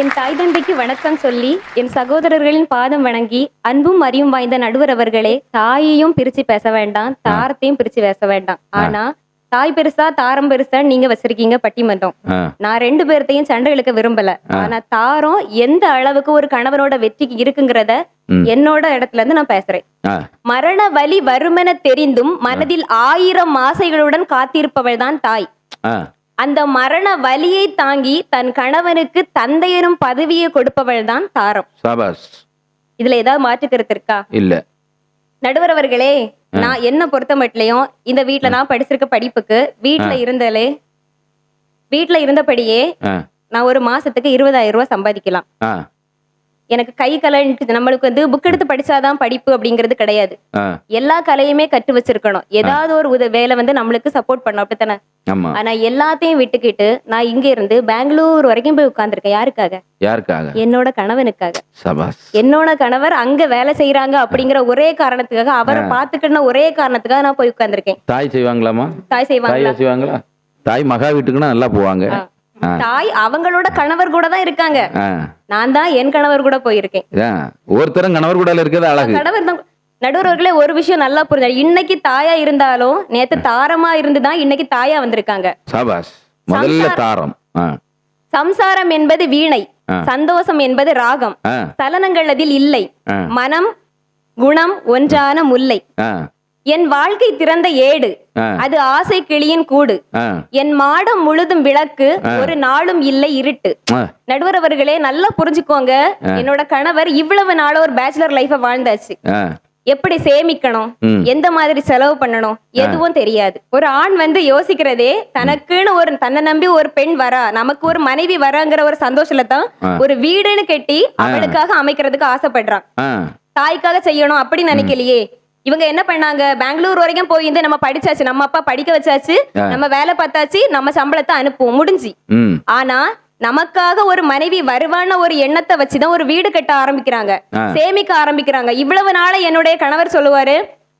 என் தாய் தந்தைக்கு வணக்கம் சொல்லி என் சகோதரர்களின் பாதம் வணங்கி அன்பும் அறிவும் வாய்ந்த நடுவர் அவர்களே தாயையும் பிரிச்சு பேச வேண்டாம் தாரத்தையும் பிரிச்சு பேச வேண்டாம். ஆனா தாய் பெருசா தாரம் பெருசா நீங்க வச்சிருக்கீங்க பட்டிமன்றம். நான் ரெண்டு பேர்த்தையும் சண்டை இழுக்க விரும்பல. ஆனா தாரம் எந்த அளவுக்கு ஒரு கணவனோட வெற்றிக்கு இருக்குங்கிறத. என்னோட இடத்துல இருந்து நான் பேசுறேன். மரண வலி வருமென தெரிந்தும் மனதில் ஆயிரம் ஆசைகளுடன் காத்திருப்பவள் தான் தாய் அந்த மரண வலியை தாங்கி தன் கணவனுக்கு தந்தையரும் பதவியை கொடுப்பவள் தான் தாரம் இதுல ஏதாவது மாற்று கருத்து இருக்கா? இல்ல. நடுவர் அவர்களே நான் என்ன பொறுத்த மட்டும் இந்த வீட்ல நான் படிச்சிருக்க படிப்புக்கு வீட்ல இருந்தலே வீட்ல இருந்தபடியே நான் ஒரு மாசத்துக்கு இருபதாயிரம் ரூபாய் சம்பாதிக்கலாம். எனக்கு கை கலன்ட்டு நம்மளுக்கு வந்து புக் எடுத்து படிச்சாதான் படிப்பு அப்படிங்கிறது கிடையாது. எல்லா கலையுமே கற்று வச்சிருக்கணும். ஏதாவது ஒரு உத வேலை வந்து நம்மளுக்கு சப்போர்ட் பண்ணும் அப்படித்தானே? ஆனா எல்லாத்தையும் விட்டுக்கிட்டு நான் இங்க இருந்து பெங்களூர் வரைக்கும் போய் உட்கார்ந்திருக்கேன். யாருக்காக? யாருக்காக? என்னோட கணவனுக்காக. என்னோட கணவர் அங்க வேலை செய்யறாங்க அப்படிங்கிற ஒரே காரணத்துக்காக அவரை பாத்துக்கணும் ஒரே காரணத்துக்காக நான் போய் உட்கார்ந்திருக்கேன். தாய் செய்வாங்களாமா தாய் செய்வாங்களா? தாயா மகா வீட்டுக்குன்னா நல்லா போவாங்க. தாய் அவங்களோட கணவர் கூட தான் இருக்காங்க. நான் தான் என் கணவர் கூட போயிருக்கேன். ஒருத்தரும் கணவர் கூட இருக்கிறது அழகு. கணவர் தான். நடுவர்களே ஒரு விஷயம் நல்லா புரிஞ்சு இன்னைக்கு தாயா இருந்தாலும் நேத்து தாரமா இருந்துதான் இன்னைக்கு தாயா வந்திருக்காங்க. முதல்ல தாரம். சம்சாரம் என்பது வீணை. சந்தோஷம் என்பது ராகம். சலனங்கள் அதில் இல்லை. மனம் குணம் ஒன்றான முல்லை. என் வாழ்க்கை திறந்த ஏடு. அது ஆசை கிளியின் கூடு. என் மாடம் முழுதும் விளக்கு ஒரு நாளும் இல்லை இருட்டு. நடுவர் அவர்களே நல்லா புரிஞ்சுக்கோங்க. என்னோட கணவர் இவ்வளவு நாள ஒரு பேச்சுலர் லைஃப வாழ்ந்தாச்சு எப்படி சேமிக்கணும். எந்த மாதிரி செலவு பண்ணணும்? எதுவும் தெரியாது. ஒரு ஆண் வந்து யோசிக்கிறதே தனக்குன்னு ஒரு தன்னை நம்பி ஒரு பெண் வரா. நமக்கு ஒரு மனைவி வராங்கிற ஒரு சந்தோஷத்துல தான். ஒரு வீடுன்னு கட்டி அவளுக்காக அமைக்கிறதுக்கு ஆசைப்படுறான். தாய்க்காக செய்யணும் அப்படி நினைக்கலையே. இவங்க என்ன பண்ணாங்க? பெங்களூர் வரைக்கும் போயிருந்து நம்ம படிச்சாச்சு. நம்ம அப்பா படிக்க வச்சாச்சு. நம்ம வேலை பார்த்தாச்சு. நம்ம சம்பளத்தை அனுப்புவோம். முடிஞ்சு. ஆனா நமக்காக ஒரு மனைவி வருவான ஒரு எண்ணத்தை வச்சுதான் ஒரு வீடு கட்ட ஆரம்பிக்கிறாங்க. சேமிக்க ஆரம்பிக்கிறாங்க. இவ்வளவு நாள என்னுடைய கணவர் சொல்லுவாரு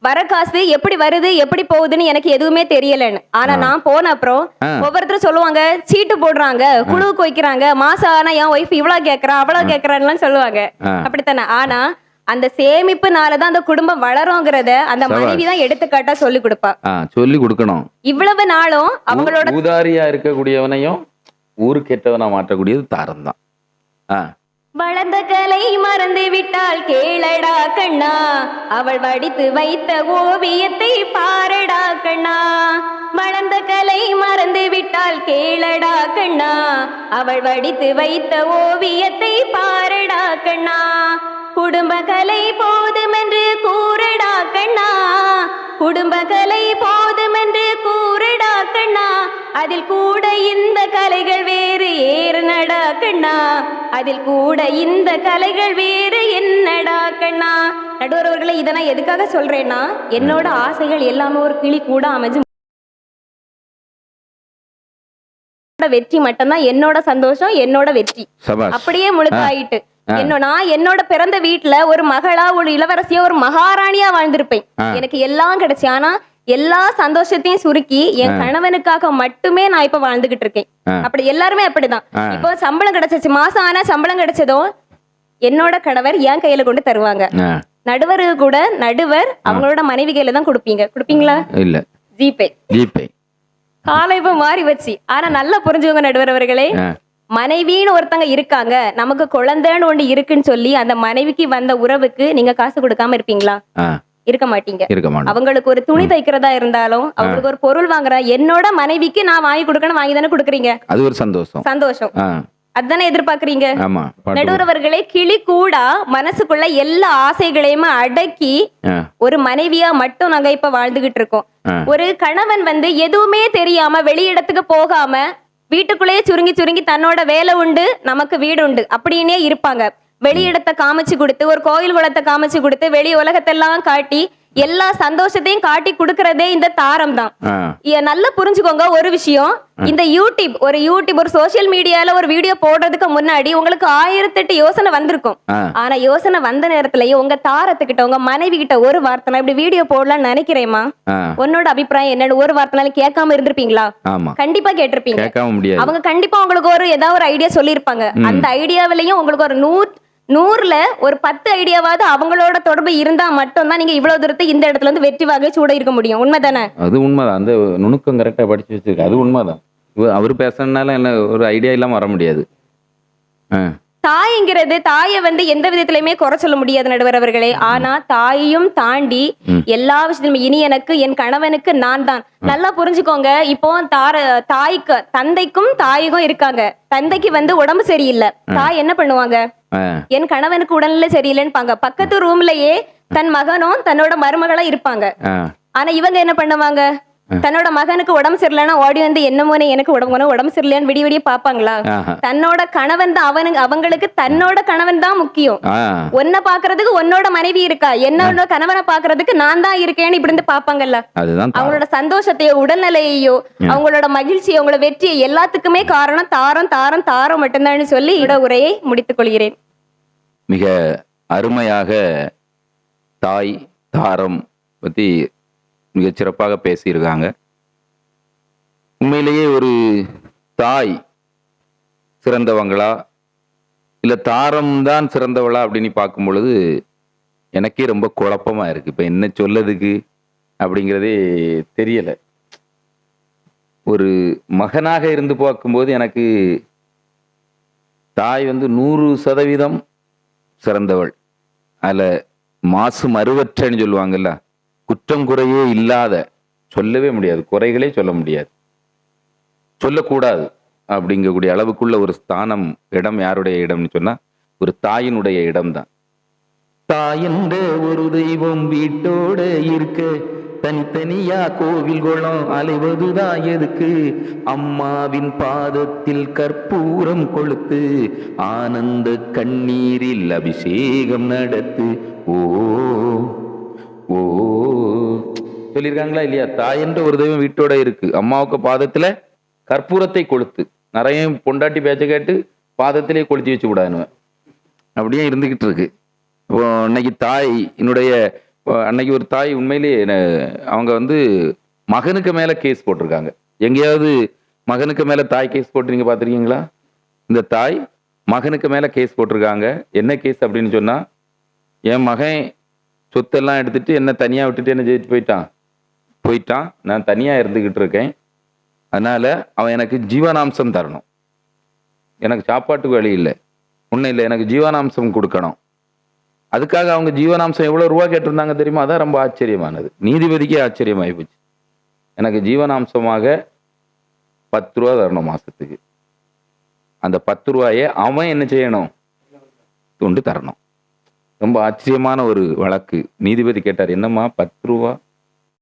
வர காசு எப்படி வருது எப்படி போகுதுன்னு எனக்கு எதுவுமே தெரியலன்னு. ஆனா நான் போன அப்புறம். ஒவ்வொருத்தரும் சொல்லுவாங்க சீட்டு போடுறாங்க குழுவுக்கு வைக்கிறாங்க. மாசம் ஆனா என் ஒய்ஃப் இவ்வளவு கேக்குறா அவ்வளவு கேக்குறான்லாம் சொல்லுவாங்க. அப்படித்தானே? ஆனா அந்த சேமிப்புனாலதான் அந்த குடும்பம் வளருங்கிறத அந்த. மனைவி தான் எடுத்துக்காட்டா சொல்லி கொடுப்பா. சொல்லி கொடுக்கணும். இவ்வளவு நாளும் அவங்களோட ஊதாரியா இருக்கக்கூடியவனையும் ஊருக்கு கெட்டவனா மாற்றக்கூடியது தாரம் தான் வளர்ந்த கலை மறந்து விட்டால் கேளடா கண்ணா. அவள் வடித்து வைத்த ஓவியத்தை பாரடா கண்ணா. வளர்ந்த கலை மறந்து விட்டால் கேளடா கண்ணா. அவள் வடித்து வைத்த ஓவியத்தை பாரடா கண்ணா. குடும்ப கலை போதுமென்று கூறடா கண்ணா. குடும்ப கலை போதுமென்று கூறடா கண்ணா. அதில் கூட இந்த கலைகள் வேறு ஏறுனடா கண்ணா. அதில் கூட இந்த கலைகள் வேறு என்னடா கண்ணா. நடுவரவர்களை இதை நான் எதுக்காக சொல்றேன்னா என்னோட ஆசைகள் எல்லாமே ஒரு கிளி கூட அமைஞ்சு வெற்றி மட்டும்தான். என்னோட சந்தோஷம் என்னோட வெற்றி. அப்படியே முழுக்காயிட்டு. நான் என்னோட பிறந்த வீட்ல ஒரு மகளா ஒரு இளவரசியா ஒரு மகாராணியா வாழ்ந்திருப்பேன். எனக்கு எல்லாம் கிடைச்சு. ஆனா எல்லா சந்தோஷத்தையும் சுருக்கி என் கணவனுக்காக மட்டுமே நான் இப்ப வாழ்ந்துகிட்டு இருக்கேன். அப்படி எல்லாருமே அப்படிதான். இப்போ சம்பளம் கிடைச்சிச்சு. மாசம் ஆனா சம்பளம் கிடைச்சதும் என்னோட கணவர் என் கையில கொண்டு தருவாங்க. நடுவர் கூட நடுவர் அவங்களோட மனைவி கையில தான் கொடுப்பீங்க. கொடுப்பீங்களா? இல்ல. ஜிபே. ஜிபே. காலை இப்ப மாறி வச்சு ஆனா நல்லா புரிஞ்சுக்கோங்க நடுவர் அவர்களே. மனைவின்னு ஒருத்தங்க இருக்காங்க. நமக்கு குழந்தைன்னு ஒண்ணு இருக்குன்னு சொல்லி அந்த மனைவிக்கு வந்த உறவுக்கு நீங்க காசு கொடுக்காம இருப்பீங்களா? இருக்க மாட்டீங்க. அவங்களுக்கு ஒரு துணி தைக்கிறதா இருந்தாலும் அவங்களுக்கு ஒரு பொருள் வாங்குறா என்னோட மனைவிக்கு நான் வாங்கி கொடுக்கணும் வாங்கி தானே கொடுக்குறீங்க? அது ஒரு சந்தோஷம். சந்தோஷம். அதுதானே எதிர்பார்க்கறீங்க? நடுவரவர்களே கிளி கூடா மனசுக்குள்ள எல்லா ஆசைகளையுமே அடக்கி ஒரு மனைவியா மட்டும் நாங்க இப்ப வாழ்ந்துகிட்டு இருக்கோம். ஒரு கணவன் வந்து எதுவுமே தெரியாம வெளியிடத்துக்கு போகாம வீட்டுக்குள்ளேயே சுருங்கி சுருங்கி தன்னோட வேலை உண்டு நமக்கு வீடு உண்டு. அப்படின்னே இருப்பாங்க. வெளியிடத்தை காமிச்சு கொடுத்து ஒரு கோயில் குளத்தை காமிச்சு கொடுத்து வெளி உலகத்தெல்லாம் காட்டி எல்லா சந்தோஷத்தையும் காட்டி கொடுக்கறதே இந்த தாரம் தான் நல்லா புரிஞ்சுக்கோங்க ஒரு விஷயம். இந்த யூடியூப் ஒரு யூடியூப் ஒரு சோஷியல் மீடியால ஒரு வீடியோ போடுறதுக்கு முன்னாடி உங்களுக்கு ஆயிரத்தெட்டு யோசனை வந்திருக்கும். ஆனா யோசனை வந்த நேரத்துலயே உங்க தாரத்துக்கிட்ட உங்க மனைவி கிட்ட ஒரு வார்த்தை நான் இப்படி வீடியோ போடலாம்னு நினைக்கிறேம்மா. ஆ. உன்னோட அபிப்பிராயம் என்னன்னு ஒரு வார்த்தைனாலும் கேட்காம இருந்திருப்பீங்களா? கண்டிப்பா கேட்டிருப்பீங்க. அவங்க கண்டிப்பா உங்களுக்கு ஒரு ஏதாவது ஒரு ஐடியா சொல்லியிருப்பாங்க. அந்த ஐடியாவிலையும் உங்களுக்கு ஒரு நூறு நூறுல ஒரு பத்து ஐடியாவாவது அவங்களோட தொடர்பு இருந்தா மட்டும்தான் நீங்க இவ்வளவு தூரத்தை இந்த இடத்துல இருந்து வெற்றி வாகை சூட இருக்க முடியும். உண்மைதானே? அது உண்மைதான். அந்த நுணுக்கம் கரெக்டாக படிச்சு வச்சிருக்கு. அது உண்மைதான். அவர் பேசுறதுனால என்ன ஒரு ஐடியா இல்லாம வர முடியாது. ஆ. தாய்ங்கிறது தாயை வந்து எந்த விதத்திலயுமே குறை சொல்ல முடியாது நடுவர் அவர்களே. ஆனா தாயையும் தாண்டி. எல்லா விஷயத்திலும் இனி எனக்கு என் கணவனுக்கு நான் தான். நல்லா புரிஞ்சுக்கோங்க. இப்போ தார தாய்க்கு தந்தைக்கும் தாய்க்கும் இருக்காங்க. தந்தைக்கு வந்து உடம்பு சரியில்லை. தாய் என்ன பண்ணுவாங்க? என் கணவனுக்கு உடல்நிலை சரியில்லைன்னு பக்கத்து ரூம்லயே தன் மகனும் தன்னோட மருமகளா இருப்பாங்க. ஆனா இவங்க என்ன பண்ணுவாங்க? தன்னோட மகனுக்கு உடம்பு சரியில்லைன்னா ஓடி வந்து என்ன மோனே எனக்கு உடம்பு உடம்பு சரியில்லைன்னு விடிய விடிய பாப்பாங்களா. தன்னோட கணவன் தான் அவனுக்கு அவங்களுக்கு தன்னோட கணவன் தான் முக்கியம். உன்னை பாக்குறதுக்கு உன்னோட மனைவி இருக்கா? என்னோட கணவனை பாக்குறதுக்கு நான் தான் இருக்கேன்னு இப்படி இருந்து பாப்பாங்கல்ல. அவங்களோட சந்தோஷத்தையோ உடல்நிலையையோ அவங்களோட மகிழ்ச்சியை அவங்களோட வெற்றியை எல்லாத்துக்குமே காரணம் தாரம் தாரம் தாரம் மட்டும்தான் சொல்லி இட உரையை முடித்துக் கொள்கிறேன். மிக அருமையாக தாய் தாரம் பற்றி மிகச் சிறப்பாக பேசியிருக்காங்க. உண்மையிலேயே ஒரு தாய் சிறந்தவங்களா? இல்லை தாரம் தான் சிறந்தவளா அப்படின்னு பார்க்கும் பொழுது எனக்கே ரொம்ப குழப்பமா இருக்கு. இப்போ என்ன சொல்லதுக்கு அப்படிங்கிறதே தெரியலை. ஒரு மகனாக இருந்து பார்க்கும்போது எனக்கு தாய் வந்து நூறு சதவீதம் சிறந்தவள். அதில் மாசு மறுவற்றன்னு சொல்லுவாங்கல்ல? குற்றம் குறையே இல்லாத சொல்லவே முடியாது. குறைகளே சொல்ல முடியாது. சொல்லக்கூடாது அப்படிங்கக்கூடிய அளவுக்குள்ள ஒரு ஸ்தானம் இடம் யாருடைய இடம்னு சொன்னா ஒரு தாயினுடைய இடம்தான். தாயென்ற ஒரு தெய்வம் வீட்டோட இருக்க தனித்தனியா கோவில் குளம் அலைவதுதான் எதுக்கு? அம்மாவின் பாதத்தில் கற்பூரம் கொளுத்து ஆனந்த கண்ணீரில் அபிஷேகம் நடத்து ஓ சொல்லியிருக்காங்களா இல்லையா? தாய் என்ற ஒரு தெய்வம் வீட்டோட இருக்கு. அம்மாவுக்கு பாதத்துல கற்பூரத்தை கொளுத்து. நிறைய பொண்டாட்டி பேச்ச கேட்டு பாதத்திலே கொளுத்தி வச்சு விடானுவன் அப்படியே இருந்துகிட்டு இருக்கு. இப்போ அன்னைக்கு தாய் என்னுடைய அன்னைக்கு ஒரு தாய் உண்மையிலேயே அவங்க வந்து மகனுக்கு மேல கேஸ் போட்டிருக்காங்க. எங்கேயாவது மகனுக்கு மேல தாய் கேஸ் போட்டிருக்கீங்க பார்த்துருக்கீங்களா? இந்த தாய் மகனுக்கு மேல கேஸ் போட்டிருக்காங்க. என்ன கேஸ் அப்படின்னு சொன்னா என் மகன் சொத்தெல்லாம் எடுத்துட்டு என்ன தனியா விட்டுட்டு என்ன ஜெயிச்சு போயிட்டான். போயிட்டான். நான் தனியாக இருந்துக்கிட்டு இருக்கேன். அதனால் அவன் எனக்கு ஜீவனாம்சம் தரணும். எனக்கு சாப்பாட்டுக்கு வழி இல்லை. ஒன்றும் இல்லை எனக்கு ஜீவனாம்சம் கொடுக்கணும். அதுக்காக அவங்க ஜீவனாம்சம் எவ்வளோ ரூபா கேட்டிருந்தாங்க தெரியுமா? அதான் ரொம்ப ஆச்சரியமானது. நீதிபதிக்கே ஆச்சரியமாகி போச்சு. எனக்கு ஜீவனாம்சமாக பத்து ரூபா தரணும் மாதத்துக்கு அந்த பத்து ரூபாயை அவன் என்ன செய்யணும்? துண்டு தரணும். ரொம்ப ஆச்சரியமான ஒரு வழக்கு. நீதிபதி கேட்டார் என்னம்மா பத்து ரூபா?